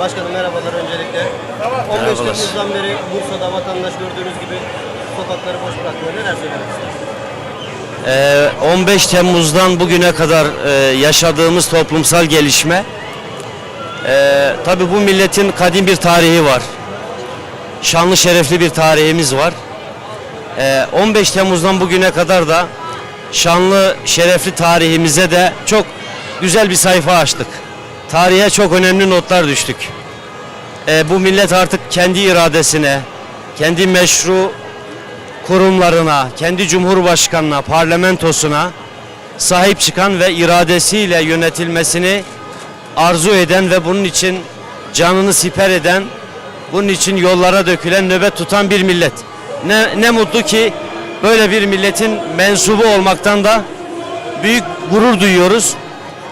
Başkanım merhabalar öncelikle. 15 Merhabalar. Temmuz'dan beri Bursa'da vatandaş gördüğünüz gibi sokakları boş bırakmıyor. Neler söylemek istersiniz? Ee, 15 Temmuz'dan bugüne kadar e, yaşadığımız toplumsal gelişme e, tabi bu milletin kadim bir tarihi var. Şanlı şerefli bir tarihimiz var. Ee, 15 Temmuz'dan bugüne kadar da şanlı şerefli tarihimize de çok güzel bir sayfa açtık. Tarihe çok önemli notlar düştük. Ee, bu millet artık kendi iradesine, kendi meşru kurumlarına, kendi cumhurbaşkanına, parlamentosuna sahip çıkan ve iradesiyle yönetilmesini arzu eden ve bunun için canını siper eden, bunun için yollara dökülen, nöbet tutan bir millet. Ne, ne mutlu ki böyle bir milletin mensubu olmaktan da büyük gurur duyuyoruz.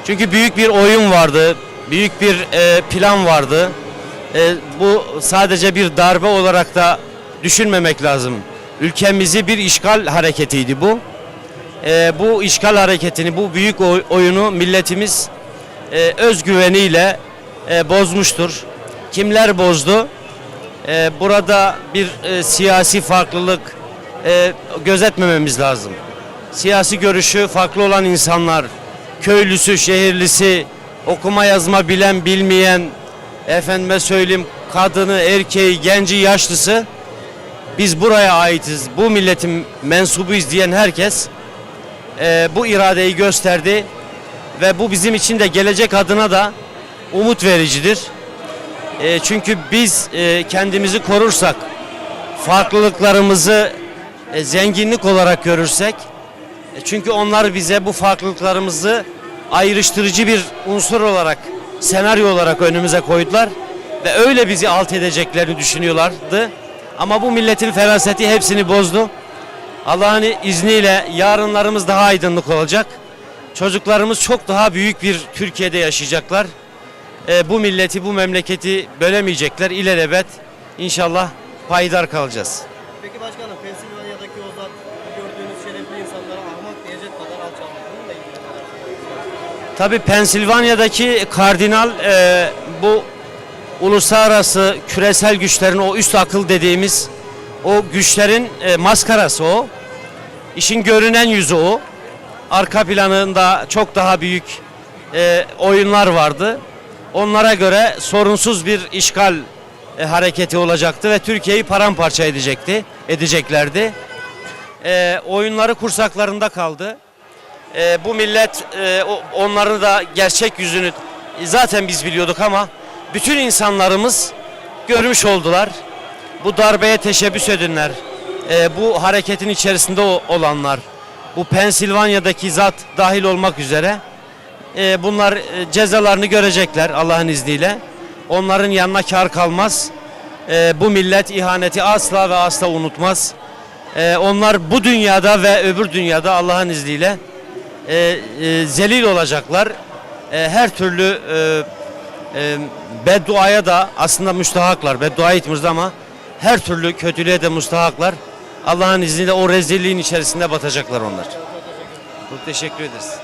Çünkü büyük bir oyun vardı, büyük bir e, plan vardı. E, bu sadece bir darbe olarak da düşünmemek lazım. Ülkemizi bir işgal hareketiydi bu. E, bu işgal hareketini, bu büyük oy- oyunu milletimiz e, özgüveniyle e, bozmuştur. Kimler bozdu? E, burada bir e, siyasi farklılık e, gözetmememiz lazım. Siyasi görüşü farklı olan insanlar, köylüsü, şehirlisi, okuma yazma bilen bilmeyen, efendime söyleyeyim kadını, erkeği, genci, yaşlısı biz buraya aitiz, bu milletin mensubuyuz diyen herkes e, bu iradeyi gösterdi ve bu bizim için de gelecek adına da umut vericidir. E, çünkü biz e, kendimizi korursak, farklılıklarımızı e, zenginlik olarak görürsek, e, çünkü onlar bize bu farklılıklarımızı ayrıştırıcı bir unsur olarak, senaryo olarak önümüze koydular ve öyle bizi alt edeceklerini düşünüyorlardı. Ama bu milletin feraseti hepsini bozdu. Allah'ın izniyle yarınlarımız daha aydınlık olacak. Çocuklarımız çok daha büyük bir Türkiye'de yaşayacaklar. E, bu milleti, bu memleketi bölemeyecekler. İlelebet inşallah payidar kalacağız. Peki başkanım Pensilvanya'daki o zat gördüğünüz şerefli insanlara ahmak diyecek kadar alçaldı. Bununla ilgili neler Tabii Pensilvanya'daki kardinal e, bu uluslararası küresel güçlerin o üst akıl dediğimiz o güçlerin e, maskarası o. İşin görünen yüzü o. Arka planında çok daha büyük e, oyunlar vardı. Onlara göre sorunsuz bir işgal e, hareketi olacaktı ve Türkiye'yi paramparça edecekti, edeceklerdi. E, oyunları kursaklarında kaldı. E, bu millet e, onların da gerçek yüzünü zaten biz biliyorduk ama bütün insanlarımız görmüş oldular. Bu darbeye teşebbüs edenler, e, bu hareketin içerisinde olanlar, bu Pensilvanya'daki zat dahil olmak üzere e, bunlar cezalarını görecekler Allah'ın izniyle. Onların yanına kar kalmaz. E, bu millet ihaneti asla ve asla unutmaz. E, onlar bu dünyada ve öbür dünyada Allah'ın izniyle e, e, zelil olacaklar. E, her türlü e, e, bedduaya da aslında müstahaklar. Beddua etmiyoruz ama her türlü kötülüğe de müstahaklar. Allah'ın izniyle o rezilliğin içerisinde batacaklar onlar. Çok teşekkür ederiz.